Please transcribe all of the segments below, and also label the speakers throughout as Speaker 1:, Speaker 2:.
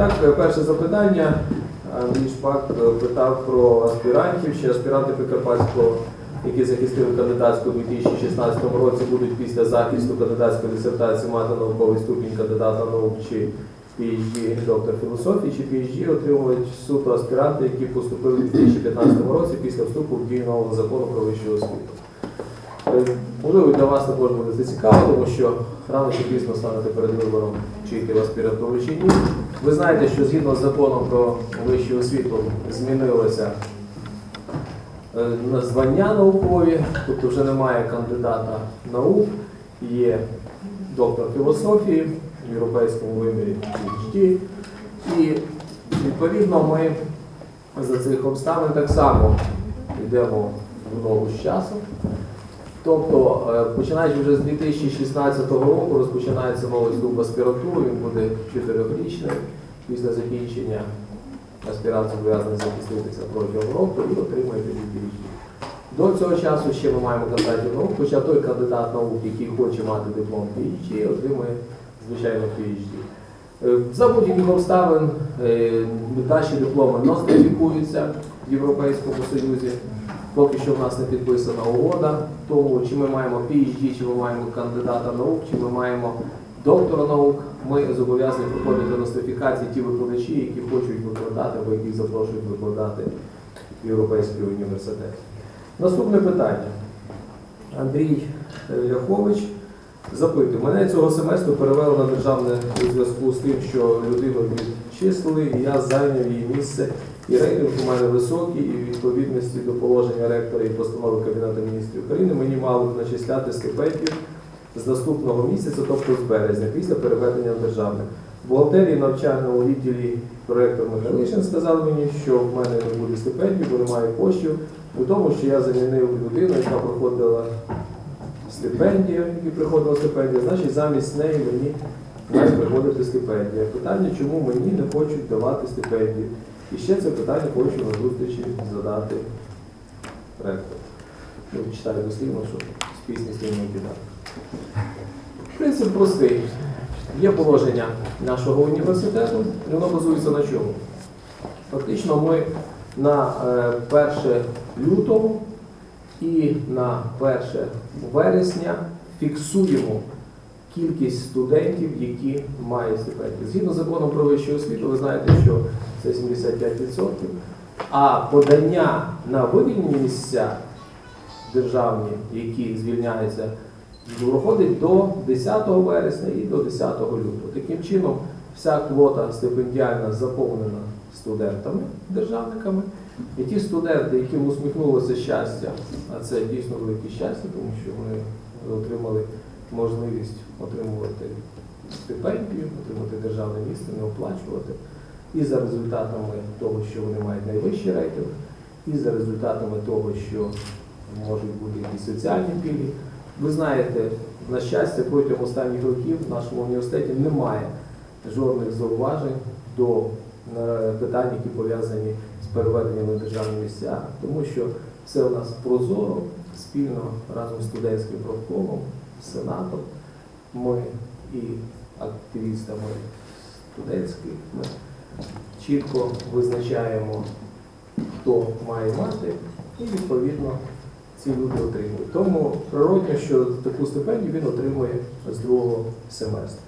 Speaker 1: Так, е, перше запитання. Андрій Шпак е, питав про аспірантів, чи аспіранти Прикарпатського, які захистили кандидатську у 2016 році, будуть після захисту кандидатської дисертації мати науковий ступінь кандидата наук чи PhD доктор філософії, чи PhD отримують суто аспіранти, які поступили у 2015 році після вступу в дію нового закону про вищу освіту. Можливо, для вас також буде це цікаво, тому що рано чи пізно станете перед вибором, чи йти в аспірантуру чи ні. Ви знаєте, що згідно з законом про вищу освіту змінилося е, на звання наукові, тобто вже немає кандидата наук, є доктор філософії в європейському вимірі PhD. І відповідно ми за цих обставин так само йдемо в ногу з часом. Тобто, е, починаючи вже з 2016 року, розпочинається новий вступ аспірантури, він буде 4-річний після закінчення аспірант зобов'язаний захиститися протягом року і отримує тоді PhD. До цього часу ще ми маємо кандидатів наук, хоча той кандидат наук, який хоче мати диплом PhD, отримує звичайно PhD. Е, За будь-яких обставин е, наші дипломи нострифікуються в Європейському Союзі. Поки що в нас не підписана угода, тому чи ми маємо PhD, чи ми маємо кандидата наук, чи ми маємо доктора наук, ми зобов'язані проходити нострифікації ті викладачі, які хочуть викладати або яких запрошують викладати в Європейський університет. Наступне питання. Андрій е, Ляхович запитує, мене цього семестру перевели на державне у зв'язку з тим, що людину відчислили, і я зайняв її місце. І рейтинг у мене високий, і в відповідності до положення ректора і постанови Кабінету міністрів України мені мали б начисляти стипендію з наступного місяця, тобто з березня, після переведення в державне. Бухгалтерії навчальному відділі ректор Михайлишин сказав мені, що в мене не буде стипендії, бо немає коштів, у тому, що я замінив людину, яка проходила стипендію, які приходила стипендія, значить замість неї мені має приходити стипендія. Питання, чому мені не хочуть давати стипендію? І ще це питання хочу на зустрічі задати ректор. Ну, читаю дослівно, що з пісні слів не кидати. Принцип простий. Є положення нашого університету, і воно базується на чому? Фактично ми на е, 1 лютого і на 1 вересня фіксуємо кількість студентів, які мають стипендію. Згідно з законом про вищу освіту, ви знаєте, що це 75%. А подання на вивільні місця державні, які звільняються, проходить до 10 вересня і до 10 лютого. Таким чином, вся квота стипендіальна заповнена студентами, державниками. І ті студенти, яким усміхнулося щастя, а це дійсно велике щастя, тому що вони отримали можливість отримувати стипендію, отримати державне місце, не оплачувати. І за результатами того, що вони мають найвищий рейтинг, і за результатами того, що можуть бути якісь соціальні пільги. Ви знаєте, на щастя, протягом останніх років в нашому університеті немає жодних зауважень до е, питань, які пов'язані з переведенням на державні місця, тому що все у нас прозоро, спільно разом з студентським профкомом, з сенатом. Ми і активістами студентських ми чітко визначаємо, хто має мати, і відповідно ці люди отримують. Тому природно, що таку стипендію він отримує з другого семестру.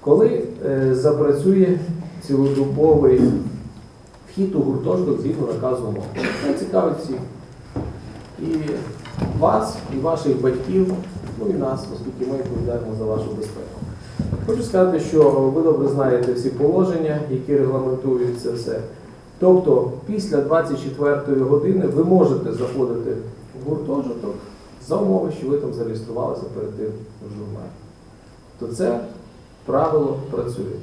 Speaker 1: Коли е, запрацює цілодобовий вхід у гуртожиток згідно наказу МОН, це цікавить всіх. І вас, і ваших батьків, ну і нас, оскільки ми відповідаємо за вашу безпеку. Хочу сказати, що ви добре знаєте всі положення, які регламентують це все. Тобто, після 24 години ви можете заходити в гуртожиток за умови, що ви там зареєструвалися перед тим в журналі. То це правило працює.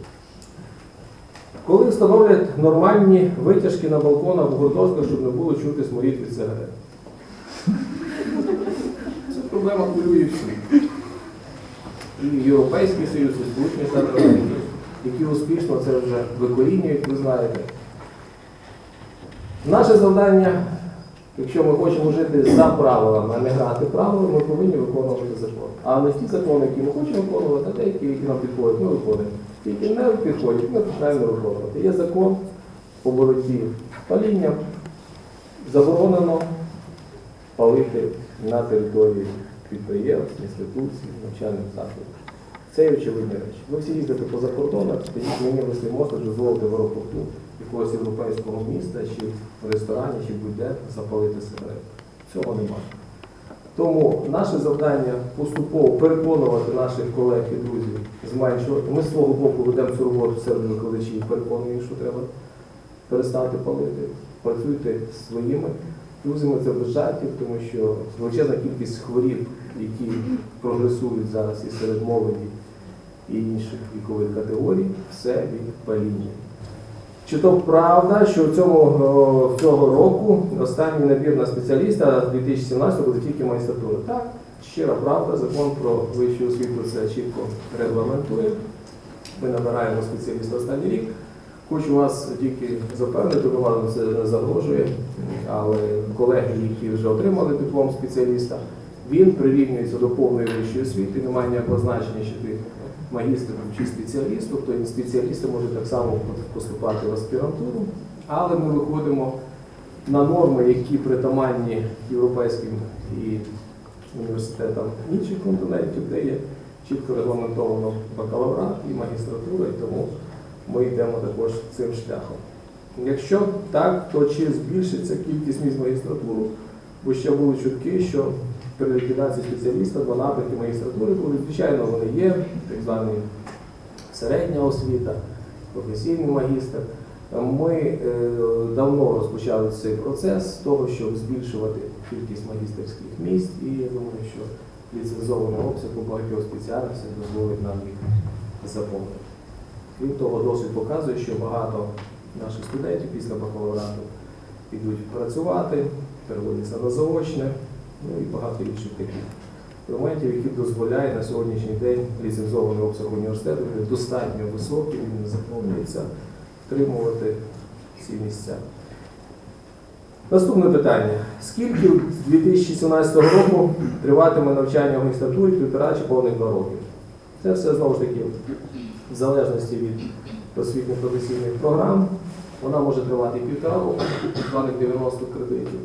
Speaker 1: Коли встановлять нормальні витяжки на балконах в гуртожитках, щоб не було чути сморід від сигарет. Проблема хвилює всіх і Європейський Союз, і Сполучені Штати Америки, які успішно це вже викорінюють, ви знаєте. Наше завдання, якщо ми хочемо жити за правилами, а не грати правилами, ми повинні виконувати закон. А не ті закони, які ми хочемо виконувати, а деякі, які нам підходять, ми виконуємо. Тільки не підходять, ми починаємо виконувати. Є закон по боротьбі з палінням. Заборонено палити на території підприємств, інституцій, навчальних закладів. Це є очевидні речі. Ви всі їздите по закордонах, мені, ви собі дозволити в аеропорту якогось європейського міста чи в ресторані, чи будь-де запалити сигарету. Цього немає. Тому наше завдання поступово переконувати наших колег і друзів, зменшувати. Ми з свого боку ведемо цю роботу серед викладачів, переконуємо, що треба перестати палити. Працюйте своїми друзями, це жартів, тому що величезна кількість хворіб, які прогресують зараз і серед молоді, і інших вікових категорій, все від паління. Чи то правда, що в цьому о, цього року останній набір на спеціаліста 2017 буде тільки магістратура? Так, щира правда, закон про вищу освіту це чітко регламентує. Ми набираємо спеціаліста останній рік. Хочу вас тільки запевнити, бо вам це не загрожує, але колеги, які вже отримали диплом спеціаліста, він прирівнюється до повної вищої освіти, немає ніякого значення, чи ти магістр чи спеціаліст, тобто спеціалісти можуть так само поступати в аспірантуру, але ми виходимо на норми, які притаманні європейським і університетам інших континентів, де є чітко регламентовано бакалаврат і магістратура, і тому ми йдемо також цим шляхом. Якщо так, то чи збільшиться кількість місць магістратуру? Бо ще були чутки, що при ліквідації спеціаліста два напрямки магістратури були. Звичайно, вони є, так званий середня освіта, професійний магістр. Ми е, давно розпочали цей процес з того, щоб збільшувати кількість магістерських місць, і я думаю, що ліцензований обсяг у багатьох спеціальностях дозволить нам їх заповнити. Крім того, досвід показує, що багато наших студентів після бакалаврату підуть працювати, переводяться на заочне, ну і багато інших таких моментів, які дозволяють на сьогоднішній день ліцензований обсяг університету він достатньо високий, він не заповнюється, втримувати ці місця. Наступне питання. Скільки з 2017 року триватиме навчання в магістратурі півтора чи повних два роки? Це все знову ж таки в залежності від освітньо професійних програм. Вона може тривати півтора року, так званих 90 кредитів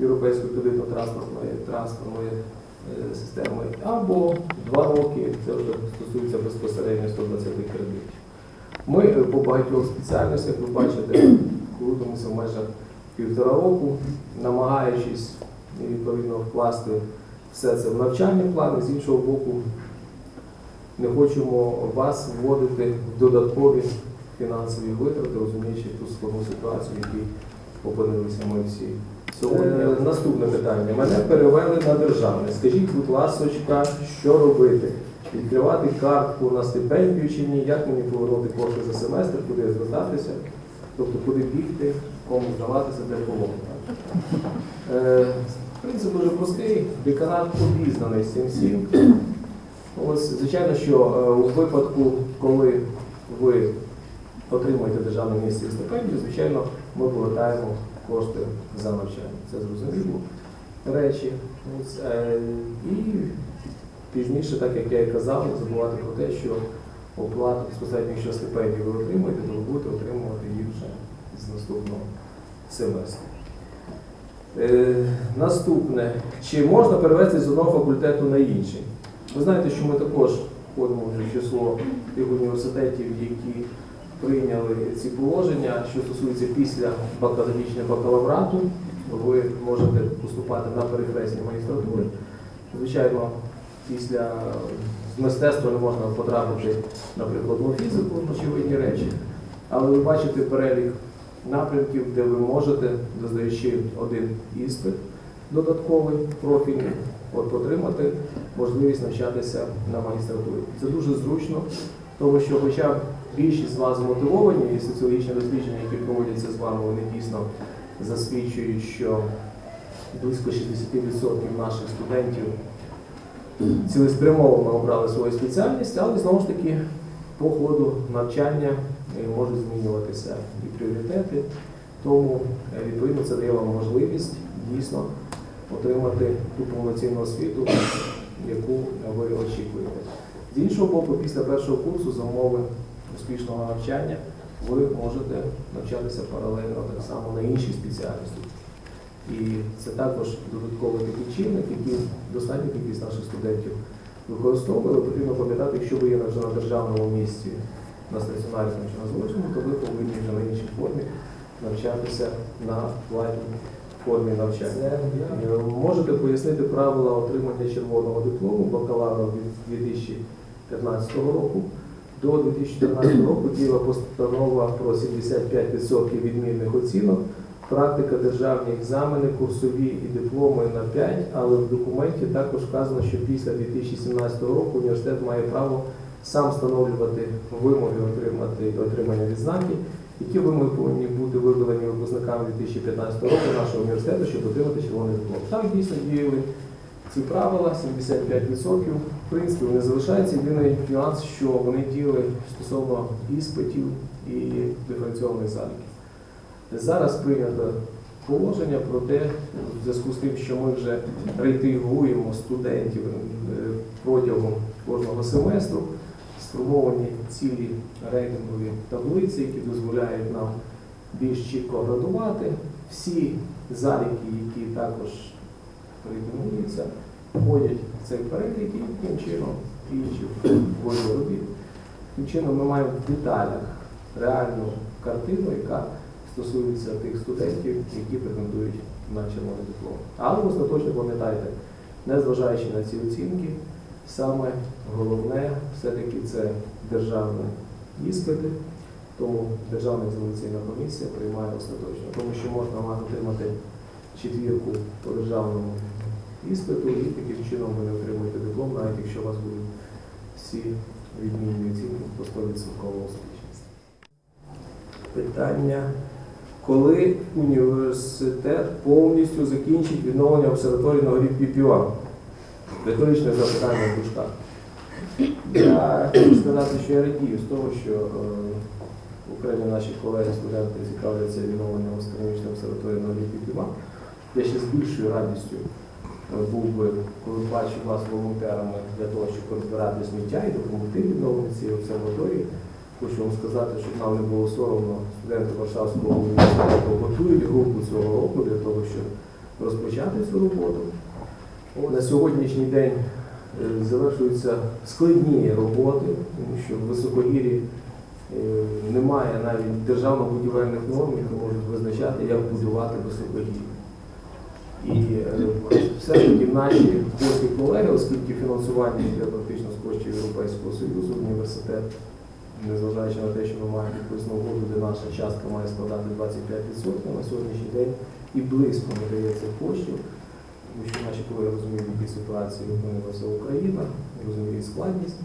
Speaker 1: Європейської кредитно-транспортної транспортної е, системи, або два роки, це вже стосується безпосередньо 120 кредитів. Ми е, по багатьох спеціальностях, ви бачите, крутимося межах півтора року, намагаючись е, відповідно вкласти все це в навчальні плани, з іншого боку, не хочемо вас вводити в додаткові фінансові витрати, розуміючи ту складну ситуацію, в якій опинилися ми всі. Сьогодні Е, наступне питання. Мене перевели на державне. Скажіть, будь ласочка, що робити? Відкривати картку на стипендію чи ні? Як мені повернути кошти за семестр, куди звертатися? Тобто куди бігти, кому здаватися, де. Е, принцип дуже простий, деканат обізнаний з цим всім. Ось, звичайно, що е, у випадку, коли ви отримуєте державне місце стипендію, звичайно, ми повертаємо кошти за навчання. Це зрозуміло речі. Е, і пізніше, так як я і казав, забувати про те, що оплату безпосередньо, якщо стипендію ви отримуєте, то ви будете отримувати її вже з наступного семестру. Е, наступне. Чи можна перевести з одного факультету на інший? Ви знаєте, що ми також входимо вже в число тих університетів, які прийняли ці положення, що стосується після бакалаврічного бакалаврату. Ви можете поступати на перехресні магістратури. Звичайно, після мистецтва не можна потрапити на прикладну фізику, очевидні речі. Але ви бачите перелік напрямків, де ви можете, доздаючи один іспит додатковий, профільний, от отримати можливість навчатися на магістратурі. Це дуже зручно, тому що хоча більшість з вас змотивовані, і соціологічні дослідження, які проводяться з вами, вони дійсно засвідчують, що близько 60% наших студентів цілеспрямовано обрали свою спеціальність, але знову ж таки по ходу навчання е, можуть змінюватися і пріоритети. Тому е, відповідно це дає вам можливість дійсно отримати ту повноцінну освіту, яку ви очікуєте. З іншого боку, після першого курсу за умови успішного навчання ви можете навчатися паралельно так само на іншій спеціальності. І це також додатковий такий чинник, який достатня кількість наших студентів використовували. Потрібно пам'ятати, якщо ви є вже на державному місці на стаціонарі навчання злочину, то ви повинні на іншій формі навчатися на платній формі навчання. Е, Можете пояснити правила отримання червоного диплому бакалавра від 2015 року. До 2014 року діяла постанова про 75% відмінних оцінок, практика державні екзамени, курсові і дипломи на 5, але в документі також вказано, що після 2017 року університет має право сам встановлювати вимоги отримати отримання відзнаки, які вимоги повинні бути виконані випускниками 2015 року нашого університету, щоб отримати червоний диплом. Так дійсно діяли ці правила, 75%. В принципі, вони залишаються. Єдиний нюанс, що вони діяли стосовно іспитів і диференційованих заліків. Зараз прийнято положення про те, в зв'язку з тим, що ми вже рейтингуємо студентів е, протягом кожного семестру, сформовані цілі рейтингові таблиці, які дозволяють нам більш чітко градувати. Всі заліки, які також рейтингуються, входять в цей перелік і таким чином інші входять робіт. Таким чином ми маємо в деталях реальну картину, яка стосується тих студентів, які претендують на червоний диплом. Але остаточно пам'ятайте, незважаючи на ці оцінки, саме головне все-таки це державні іспити, тому Державна екзаменаційна комісія приймає остаточно, тому що можна мати отримати четвірку по державному іспиту і таким чином ви не отримуєте диплом, навіть якщо у вас будуть всі відмінні оцінки по 100% успішність. Питання. Коли університет повністю закінчить відновлення обсерваторії на горі Піпіва? Риторичне запитання в дужках. Я хочу сказати, що я радію з того, що е, окремі наші колеги, студенти цікавляться відновленням астрономічної обсерваторії на Піпіва. Я ще з більшою радістю е, був би, коли бачив вас волонтерами для того, щоб розбирати сміття і допомогти відновленню цієї обсерваторії. Хочу вам сказати, щоб нам не було соромно, студенти Варшавського університету готують групу цього року для того, щоб розпочати цю роботу. На сьогоднішній день е, завершуються складні роботи, тому що в високогір'ї е, немає навіть державно-будівельних норм, які можуть визначати, як будувати високогір'я. І е, все ж таки наші польські колеги, оскільки фінансування йде практично з коштів Європейського Союзу, університет, незважаючи на те, що ми маємо підписану угоду, де наша частка має складати 25%, на сьогоднішній день і близько дає коштів, тому що наші розуміють, в якій ситуації опинилася Україна, розуміють складність.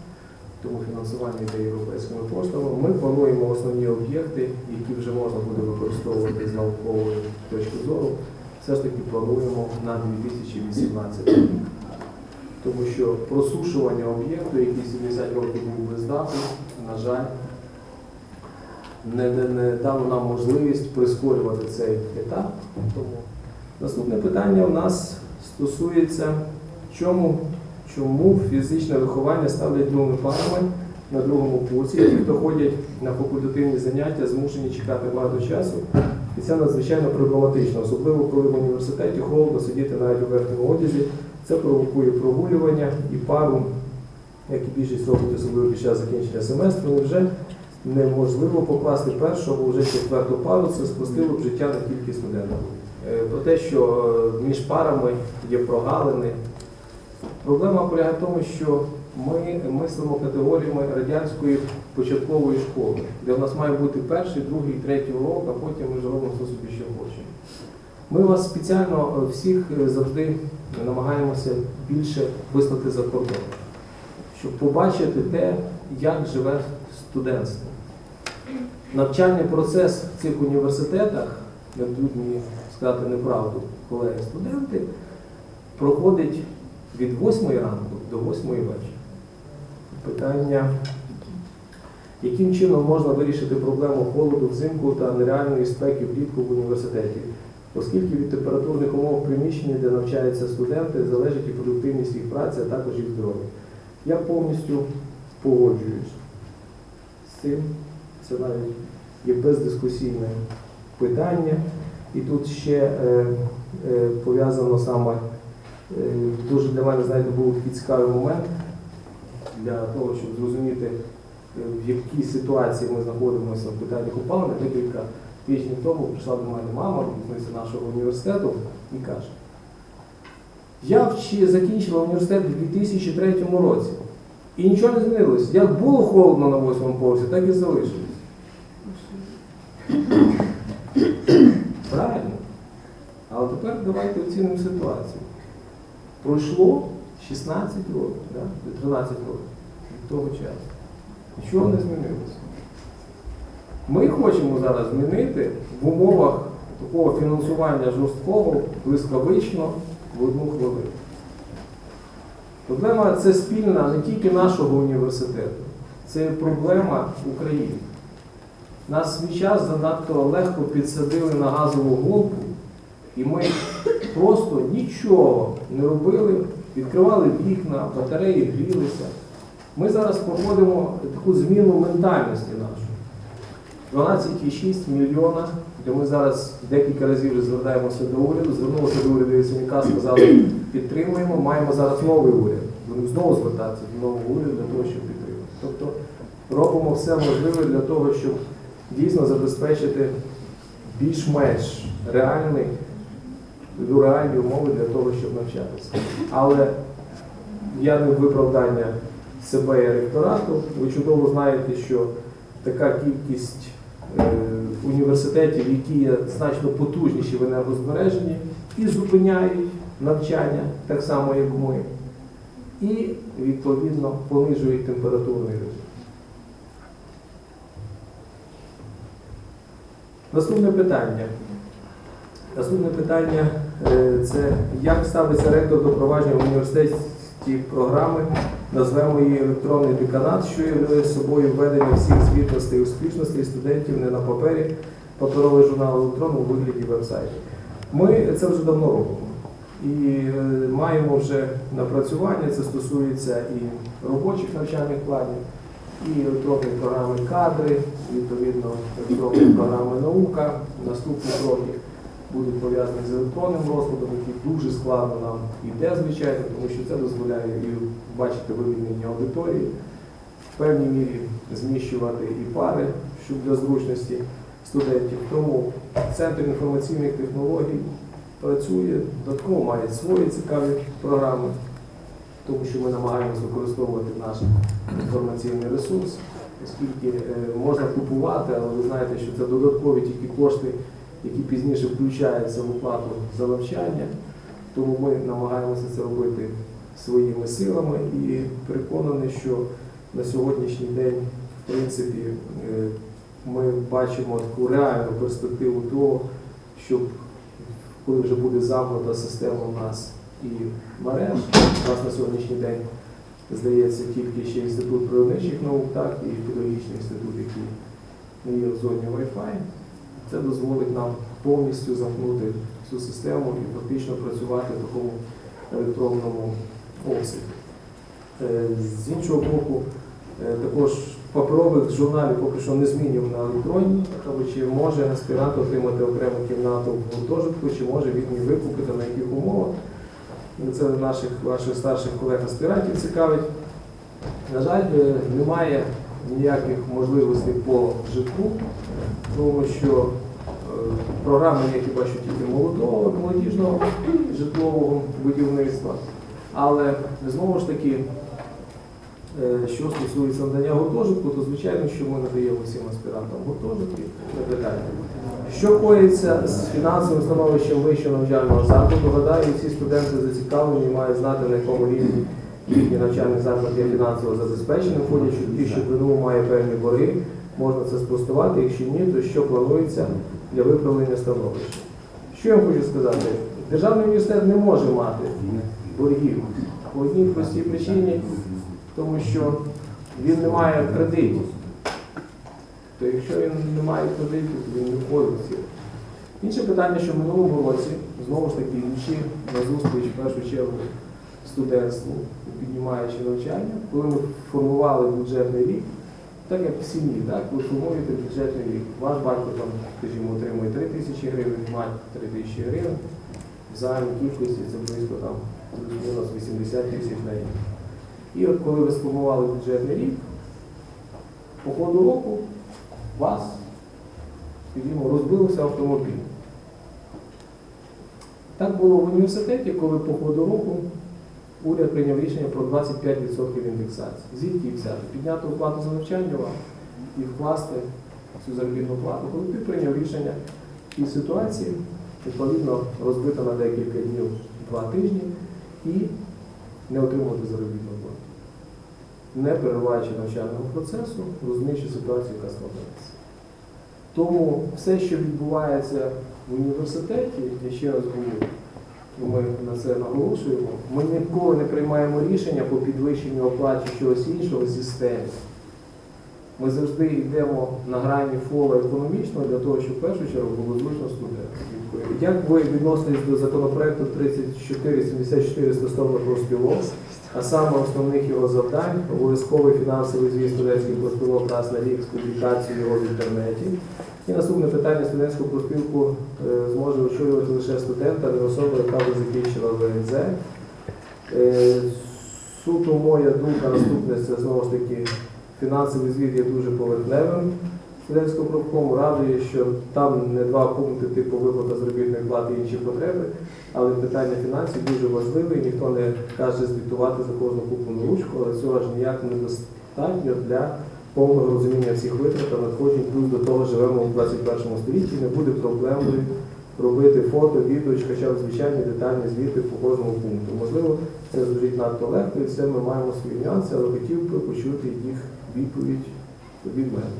Speaker 1: Тому фінансування йде європейськими коштами. Ми плануємо основні об'єкти, які вже можна буде використовувати з наукової точки зору все ж таки плануємо на 2018 рік. Тому що просушування об'єкту, який 70 років був бездатний, на жаль, не, не, не дало нам можливість прискорювати цей етап. Тому наступне питання у нас стосується, чому, чому фізичне виховання ставлять другими парами на другому курсі. Ті, хто ходять на факультативні заняття, змушені чекати багато часу. І це надзвичайно проблематично, особливо коли в університеті холодно сидіти навіть у верхньому одязі. Це провокує прогулювання і пару, як і більшість робить, особливо під час закінчення семестру, вже неможливо покласти першу або вже четверту пару, це спростило б життя не тільки студентам. Е, Про те, що е, між парами є прогалини. Проблема полягає в тому, що ми мислимо категоріями радянської початкової школи, де в нас має бути перший, другий, третій урок, а потім ми ж робимо все собі, що хочемо. Ми вас спеціально е, всіх завжди намагаємося більше вислати за кордон, щоб побачити те, як живе студентство. Навчальний процес в цих університетах, не мені сказати неправду, колеги-студенти, проходить від 8 ранку до 8 вечора. Питання, яким чином можна вирішити проблему холоду взимку та нереальної спеки влітку в університеті, оскільки від температурних умов приміщення, де навчаються студенти, залежить і продуктивність їх праці, а також їх здоров'я. Я повністю погоджуюсь з цим. Це навіть є бездискусійне питання. І тут ще е, е, пов'язано саме, е, дуже для мене, знаєте, був такий цікавий момент для того, щоб зрозуміти, е, в якій ситуації ми знаходимося в питаннях опалення. Декілька тижнів тому прийшла до мене мама, випускниця нашого університету, і каже, я закінчила університет у 2003 році. І нічого не змінилося. Як було холодно на восьмому поверсі, так і залишилось. Правильно. Але тепер давайте оцінимо ситуацію. Пройшло 16 років, да? 13 років від того часу. Нічого не змінилося. Ми хочемо зараз змінити в умовах такого фінансування жорсткого, блискавично в одну хвилину. Проблема це спільна не тільки нашого університету, це проблема України. Нас свій час занадто легко підсадили на газову голку, і ми просто нічого не робили, відкривали вікна, батареї грілися. Ми зараз проходимо таку зміну ментальності нашу. 12,6 мільйона, де ми зараз декілька разів вже звертаємося до уряду, звернулися до уряду Яценюка, сказали, підтримуємо, маємо зараз новий уряд. Будемо знову звертатися до нового уряду для того, щоб підтримати. Тобто робимо все можливе для того, щоб дійсно забезпечити більш-менш реальний, реальні умови для того, щоб навчатися. Але я не виправдання себе і ректорату. Ви чудово знаєте, що така кількість е, університетів, які є значно потужніші в енергозбереженні, і зупиняють навчання, так само як ми, і відповідно понижують температурний режим. Наступне питання. Наступне питання це як ставиться ректор до провадження в університеті програми, назвемо її електронний деканат, що являє собою введення всіх звітностей успішностей студентів не на папері, паперовий журнал електронний у вигляді вебсайту. Ми це вже давно робимо. І е, маємо вже напрацювання, це стосується і робочих навчальних планів, і електронної програми кадри, відповідно електронної програми наука. Наступні кроки будуть пов'язані з електронним розкладом, який дуже складно нам йде, звичайно, тому що це дозволяє і бачити вивільнення аудиторії, в певній мірі зміщувати і пари, щоб для зручності студентів. Тому Центр інформаційних технологій працює, додатково має свої цікаві програми, тому що ми намагаємося використовувати наш інформаційний ресурс, оскільки е, можна купувати, але ви знаєте, що це додаткові тільки кошти, які пізніше включаються в оплату за навчання. Тому ми намагаємося це робити своїми силами і переконані, що на сьогоднішній день, в принципі, е, ми бачимо таку реальну перспективу того, щоб коли вже буде замкнута система у нас і мереж, у нас на сьогоднішній день здається тільки ще інститут природничих наук, так і педагогічний інститут, який є в зоні Wi-Fi. Це дозволить нам повністю замкнути цю систему і фактично працювати в такому електронному обсязі. Е, З іншого боку, е, також паперових журналів поки що не змінюємо на електронні, чи може аспірант отримати окрему кімнату в гуртожитку, чи може він її викупити, на яких умовах. Це наших ваших старших колег-аспірантів цікавить. На жаль, е, немає ніяких можливостей по житку, тому що е, програми є хіба що тільки молодого, молодіжного житлового будівництва. Але знову ж таки, е, що стосується надання гуртожитку, то звичайно, що ми надаємо всім аспірантам гуртожитки, питання. Що коїться з фінансовим становищем вищого навчального закладу? Гадаю, всі студенти зацікавлені мають знати, на якому рівні їхній навчальний заклад є фінансово забезпеченим, входячи в ті, що ПНУ має певні борги, можна це спростувати. Якщо ні, то що планується для виправлення становища? Що я хочу сказати? Державний університет не може мати боргів по одній простій причині, тому що він не має кредитів. То якщо він не має кредитів, то він не входить в ці. Інше питання, що в минулому році, знову ж таки, йдучи на зустріч в першу чергу студентству, піднімаючи навчання, коли ми формували бюджетний рік, так як в сім'ї, так, ви формуєте бюджетний рік. Ваш батько там, скажімо, отримує 3 тисячі гривень, мать 3 тисячі гривень. В загальній кількості це близько там плюс-мінус 80 тисяч на рік. І от коли ви сформували бюджетний рік, по ходу року у вас, скажімо, розбився автомобіль. Так було в університеті, коли по ходу року уряд прийняв рішення про 25% індексації. Звідки взяти? Підняти оплату за навчання вам і вкласти цю заробітну плату. Коли ти прийняв рішення і ситуації, відповідно, розбита на декілька днів два тижні і не отримувати заробітну плату. Не перериваючи навчального процесу, розуміючи ситуацію, яка складається. Тому все, що відбувається в університеті, я ще раз говорю, ми на це наголошуємо, ми ніколи не приймаємо рішення по підвищенню оплат чи чогось іншого зі системи. Ми завжди йдемо на грані фола економічного для того, щоб в першу чергу було зручно студентам. Як ви відноситесь до законопроекту 3474 стосовно профспілок, а саме основних його завдань, обов'язковий фінансовий звіт студентських профспілок раз на рік з публікацією його в інтернеті. І наступне питання студентську профспілку е, зможе очолювати лише студент, а не особа, яка вже закінчила ВНЗ. Е, Суто моя думка наступне, це знову ж таки фінансовий звіт є дуже поверхневим студентського профкому. Радує, що там не два пункти типу виплата заробітної плати і інші потреби, але питання фінансів дуже важливе, і ніхто не каже звітувати за кожну куплену ручку, але цього ж ніяк недостатньо для повного розуміння всіх витрат та надходжень, плюс до того живемо в 21 столітті, не буде проблемою робити фото, відео, чи хоча б звичайні детальні звіти по кожному пункту. Можливо, це звучить надто легко, і це ми маємо свої нюанси, але хотів би почути їх відповідь від мене.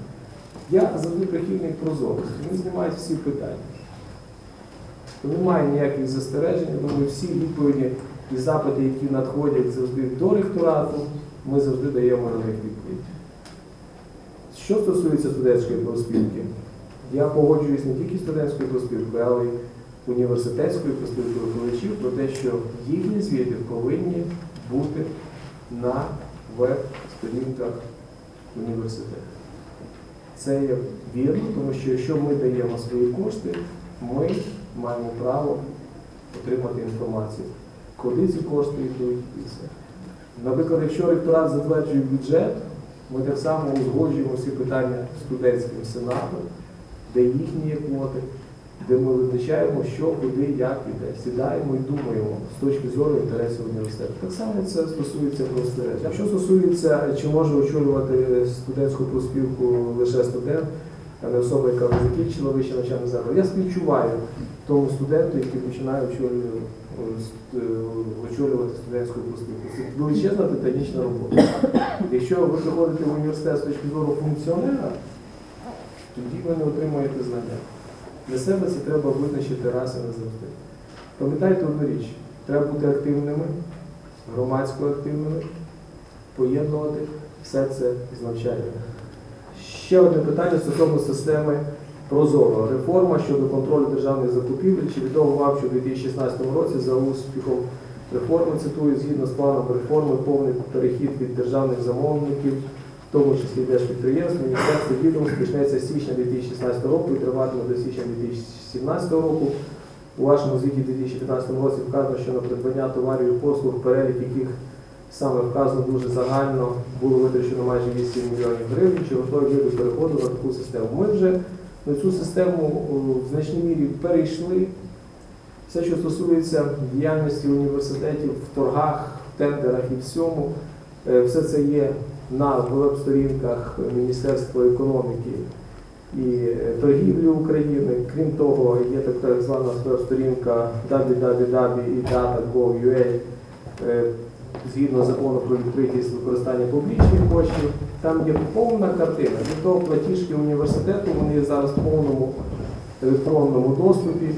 Speaker 1: Я завжди прихильник прозорості, він знімає всі питання. Немає ніяких застережень, я всі відповіді і запити, які надходять завжди до ректорату, ми завжди даємо на них відповідь. Що стосується студентської профспілки, я погоджуюсь не тільки студентською профспілкою, але й університетською профспілкою викладачів про те, що їхні звіти повинні бути на веб-сторінках університету. Це є вірно, тому що якщо ми даємо свої кошти, ми маємо право отримати інформацію, куди ці кошти йдуть і все. Наприклад, якщо ректорат затверджує бюджет, ми так само узгоджуємо всі питання студентським сенатом, де їхні квоти, де ми визначаємо, що, куди, як іде. Сідаємо і думаємо з точки зору інтересів університету. Так само це стосується простережень. Що стосується, чи може очолювати студентську проспілку лише студент, а не особа, яка закінчила вище навчальний заклад. Я співчуваю тому студенту, який починає очолювати, очолювати студентську проспілку. Це величезна титанічна робота. Якщо ви приходите в університет з точки зору функціонера, тоді ви не отримуєте знання. Для себе це треба визначити раз і назавжди. Пам'ятайте одну річ, треба бути активними, громадсько активними, поєднувати все це з навчанням. Ще одне питання стосовно системи Прозоро. Реформа щодо контролю державних закупівель. Чи відомо вам, що у 2016 році за успіхом реформи, цитую, згідно з планом реформи, повний перехід від державних замовників, в тому числі держпідприємств, Міністерство відомств почнеться з січня 2016 року і триватиме до січня 2017 року. У вашому звіті 2015 році вказано, що на придбання товарів і послуг, перелік яких саме вказано дуже загально, було витрачено майже 8 мільйонів гривень, чи готові до переходу на таку систему. Ми вже на цю систему в значній мірі перейшли. Все, що стосується діяльності університетів в торгах, в тендерах і всьому, е, все це є на веб-сторінках Міністерства економіки і е, торгівлі України. Крім того, є так звана веб-сторінка www.idata.gov.ua е, згідно закону про відкритість використання публічних коштів. Там є повна картина. Від того платіжки університету вони зараз в повному електронному доступі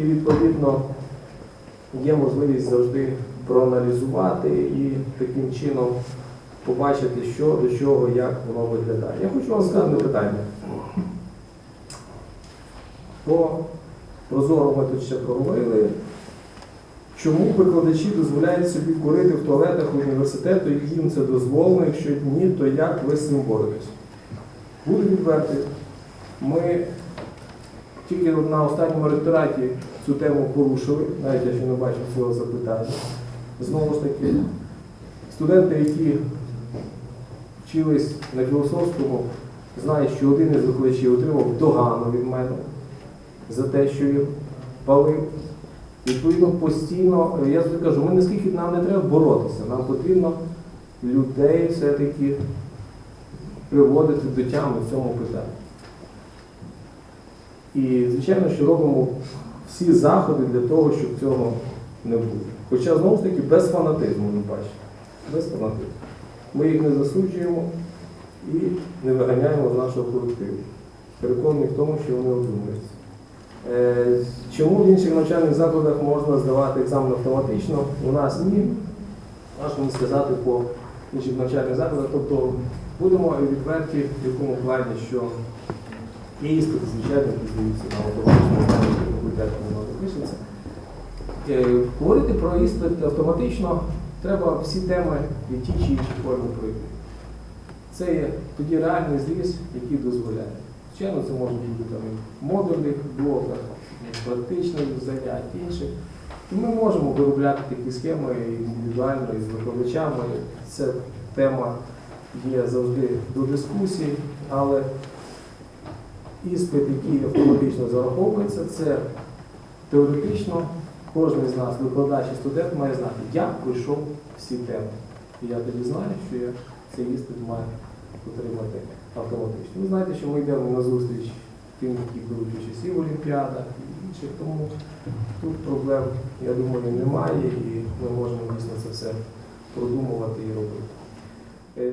Speaker 1: і відповідно є можливість завжди проаналізувати і таким чином побачити, що до чого, як воно виглядає. Я хочу вам сказати питання. По прозоро ми тут ще проговорили. Чому викладачі дозволяють собі курити в туалетах університету, і їм це дозволено, якщо ні, то як ви з цим боретесь? Буду відвертий. Ми тільки на останньому ректораті цю тему порушили, навіть я ще не бачив цього запитання. Знову ж таки, студенти, які вчились на філософському, знають, що один із викладачів отримав догану від мене за те, що він палив. Відповідно, постійно, е, я завжди кажу, ми наскільки нам не треба боротися, нам потрібно людей все-таки приводити до тями в цьому питанні. І, звичайно, що робимо всі заходи для того, щоб цього не було. Хоча, знову ж таки, без фанатизму, ви бачите. Без фанатизму. Ми їх не засуджуємо і не виганяємо з нашого колективу. Переконані в тому, що вони одумаються. Е, Чому в інших навчальних закладах можна здавати екзамен автоматично? У нас ні. Важко мені сказати по інших навчальних закладах. Тобто будемо відверті в якому плані, що є іспити, звичайно, здаються на автоматичному запишеться. Е, Говорити про іспит автоматично треба всі теми в тій чи іншій формі пройти. Це є тоді реальний зріз, який дозволяє. Звичайно, це може бути там в модульних блоках, практичних занять, інших. І ми можемо виробляти такі схеми індивідуально і з викладачами. Ця тема є завжди до дискусії, але іспит, який автоматично зараховується, це теоретично кожен з нас, викладач і студент, має знати, я пройшов всі теми. І я тоді знаю, що я цей іспит маю отримати автоматично. Ви знаєте, що ми йдемо на зустріч тим, які беруть участь і в Олімпіадах, і інших, тому тут проблем, я думаю, немає, і ми можемо дійсно це все продумувати і робити. Е,